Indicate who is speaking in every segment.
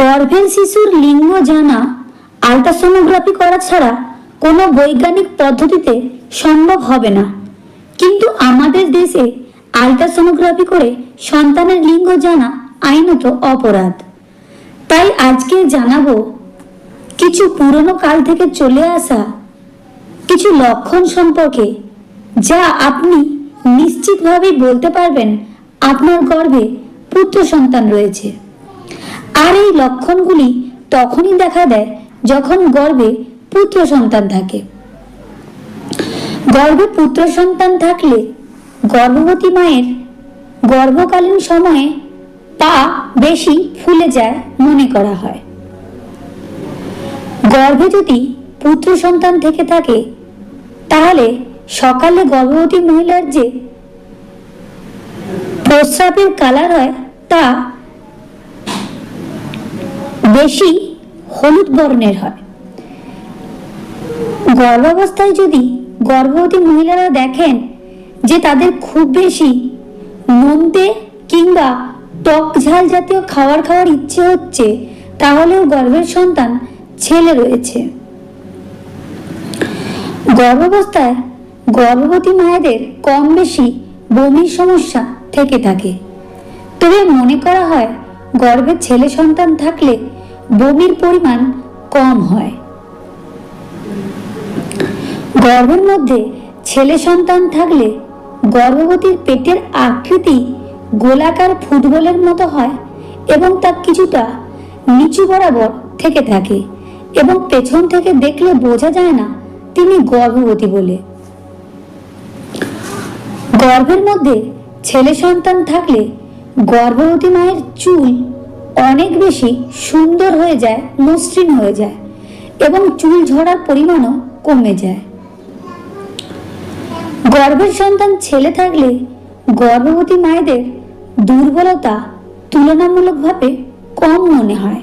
Speaker 1: গর্ভের শিশুর লিঙ্গ জানা আলট্রাসোনোগ্রাফি করা ছাড়া কোনো বৈজ্ঞানিক পদ্ধতিতে সম্ভব হবে না। কিন্তু আমাদের দেশে আলট্রাসোনোগ্রাফি করে সন্তানের লিঙ্গ জানা আইনত অপরাধ। তাই আজকে জানাব, কিছু পুরনো কাল থেকে চলে আসা কিছু লক্ষণ সম্পর্কে, যা আপনি নিশ্চিতভাবেই বলতে পারবেন আপনার গর্ভে পুত্র সন্তান রয়েছে। আর এই লক্ষণগুলি তখনই দেখা দেয় যখন গর্ভে পুত্র সন্তান থাকে। গর্ভে পুত্র সন্তান থাকলে গর্ভবতী মায়ের গর্ভকালীন সময়ে পা বেশি ফুলে যায় মনে করা হয়। গর্ভে যদি পুত্র সন্তান থেকে থাকে, তাহলে সকালে গর্ভবতী মহিলার যে প্রস্রাবের কালার হয় তা বেশি হলুদ বর্ণের হয়। গর্ভাবস্থায় যদি গর্ভবতী মহিলারা দেখেন যে তাদের খুব বেশি নোনতে কিংবা টক ঝাল জাতীয় খাবার খাওয়ার ইচ্ছে হচ্ছে, তাহলেও গর্ভের সন্তান ছেলে রয়েছে। গর্ভাবস্থায় গর্ভবতী মায়েদের কম বেশি বমির সমস্যা থেকে থাকে। তবে মনে করা হয় গর্ভে ছেলে সন্তান থাকলে বমির পরিমাণ কম হয়। গর্ভের মধ্যে ছেলে সন্তান থাকলে গর্ভবতীর পেটের আকৃতি গোলাকার ফুটবলের মতো হয় এবং তা কিছুটা নিচু বরাবর থেকে থাকে এবং পেছন থেকে দেখলে বোঝা যায় না তিনি গর্ভবতী বলে। গর্ভের মধ্যে ছেলে সন্তান থাকলে গর্ভবতী মায়ের চুল অনেক বেশি সুন্দর হয়ে যায়, মসৃণ হয়ে যায় এবং চুল ঝরার পরিমাণও কমে যায়। গর্ভের সন্তান ছেলে থাকলে গর্ভবতী মায়েদের দুর্বলতা তুলনামূলকভাবে কম মনে হয়।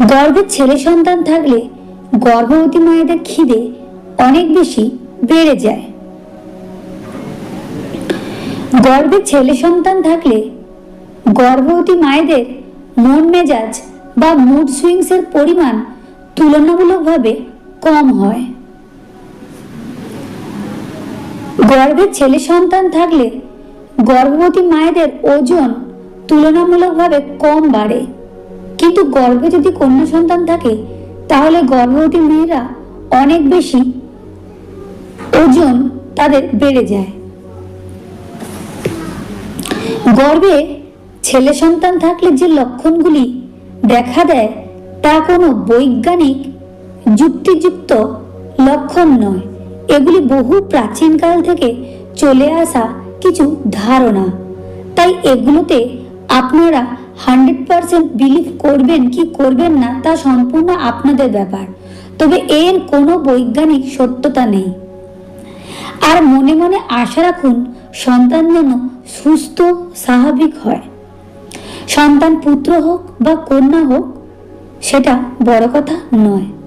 Speaker 1: গর্ভের ছেলে সন্তান থাকলে গর্ভবতী মায়েদের খিদে অনেক বেশি বেড়ে যায়। গর্ভে ছেলে সন্তান থাকলে গর্ভবতী মায়েদের মন মেজাজ বা মুড সুইংসের পরিমাণ তুলনামূলকভাবে কম হয়। গর্ভে ছেলে সন্তান থাকলে গর্ভবতী মায়েদের ওজন তুলনামূলকভাবে কম বাড়ে। কিন্তু গর্ভে যদি কন্যা সন্তান থাকে, তাহলে গর্ভবতী মেয়েরা অনেক বেশি ওজন তাদের বেড়ে যায়। গর্ভে ছেলে সন্তান থাকলে যে লক্ষণগুলি দেখা দেয়, তা কোনো বৈজ্ঞানিক যুক্তিযুক্ত লক্ষণ নয়। এগুলি বহু প্রাচীনকাল থেকে চলে আসা কিছু ধারণা। তাই এগুলোতে আপনারা হান্ড্রেড পারসেন্ট বিলিভ করবেন কি করবেন না, তা সম্পূর্ণ আপনাদের ব্যাপার। তবে এর কোনো বৈজ্ঞানিক সত্যতা নেই। আর মনে মনে আশা রাখুন, সন্তান যেন সুস্থ, স্বাভাবিক হয়। সন্তান পুত্র হোক বা কন্যা হোক, সেটা বড় কথা নয়।